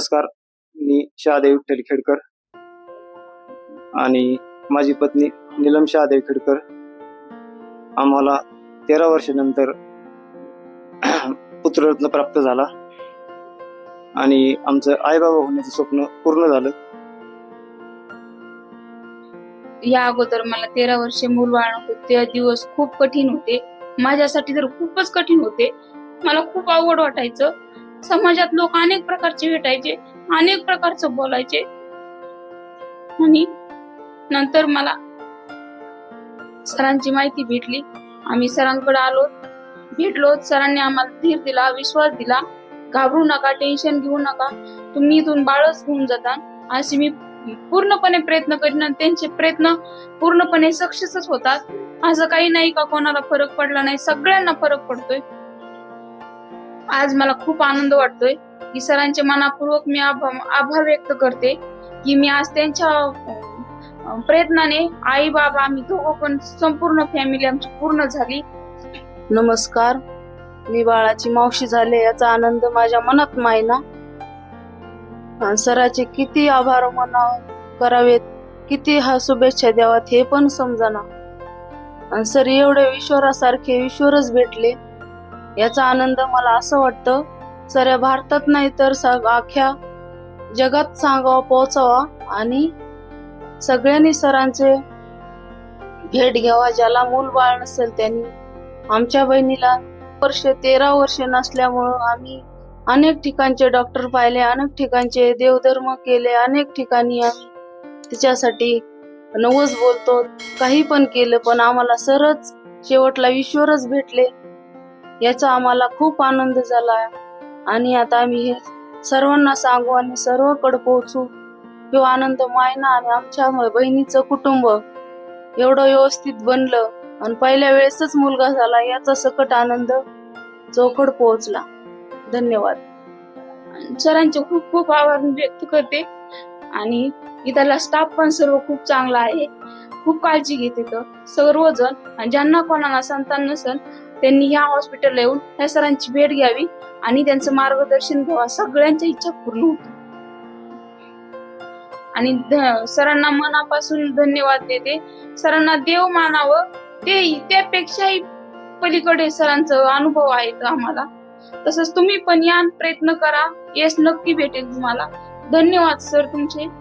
नमस्कार. मी शहादेव विठ्ठल खेडकर आणि माझी पत्नी निलम शहादेव खेडकर. आम्हाला तेरा वर्षानंतर पुत्ररत्न प्राप्त झाला आणि आमचं आईबाबा होण्याचं स्वप्न पूर्ण झालं. या अगोदर मला तेरा वर्षे मूल बाळ होते ते दिवस खूप कठीण होते. माझ्यासाठी तर खूपच कठीण होते. मला खूप आवड वाटायचं. समाजात लोक अनेक प्रकारचे भेटायचे अनेक प्रकारचं बोलायचे. आणि नंतर मला सरांची माहिती भेटली. आम्ही सरांकडे आलो. भेटलो. सरांनी आम्हाला धीर दिला विश्वास दिला. घाबरू नका टेन्शन घेऊ नका. तुम्ही इथून बाळच घेऊन जाता. असे मी पूर्णपणे प्रयत्न करीन आणि त्यांचे प्रयत्न पूर्णपणे सक्सेसच होतात. असं काही नाही का कोणाला फरक पडला नाही. सगळ्यांना फरक पडतोय. आज मला खूप आनंद वाटतोय की सरांचे मनापूर्वक मी आभार आभार व्यक्त करते की मी आज त्यांच्या प्रयत्नाने आई बाबा आम्ही दोघं पण संपूर्ण फॅमिली आमची पूर्ण झाली. नमस्कार. मी बाळाची मावशी झाले याचा आनंद माझ्या मनात मायना सराचे किती आभार मना करावेत किती हा शुभेच्छा द्यावात हे पण समजाना. आणि सर एवढे ईश्वरासारखे ईश्वरच भेटले. याचा आनंद मला असं वाटतं सर भारतात नाही तर अख्ख्या जगात सांगावा पोहोचावा आणि सगळ्यांनी सरांचे भेट घ्यावा ज्याला मूल बाळ नसेल त्यांनी. आमच्या बहिणीला वर्ष तेरा वर्ष नसल्यामुळं आम्ही अनेक ठिकाणचे डॉक्टर पाहिले अनेक ठिकाणचे देवधर्म केले अनेक ठिकाणी आम्ही तिच्यासाठी नवस बोलतो काही पण केलं पण आम्हाला सरच शेवटला ईश्वरच भेटले. याचा आम्हाला खूप आनंद झाला. आणि आता आम्ही हे सर्वांना सांगू आणि सर्वकडे पोहोचू. तो आनंद मायना आणि आमच्या बहिणीचं कुटुंब एवढं व्यवस्थित बनलं. आणि पहिल्या वेळेसच मुलगा झाला याचा सकट आनंद चौकड पोहोचला. धन्यवाद. सरांचे खूप खूप आभार व्यक्त करते. आणि इथला स्टाफ पण सर्व खूप चांगला आहे. खूप काळजी घेते तर सर्वजण आणि ज्यांना कोणाला संतान नसेल त्यांनी ह्या हॉस्पिटलला येऊन ह्या सरांची भेट घ्यावी आणि त्यांचं मार्गदर्शन घ्यावा सगळ्यांच्या इच्छा पूर्ण होतील. आणि सरांना मनापासून धन्यवाद देते. सरांना देव मानावं ते त्यापेक्षाही पलीकडे सरांचं अनुभव आहेत आम्हाला. तसंच तुम्ही पण या प्रयत्न करा. यश नक्की भेटेल तुम्हाला. धन्यवाद सर तुमचे.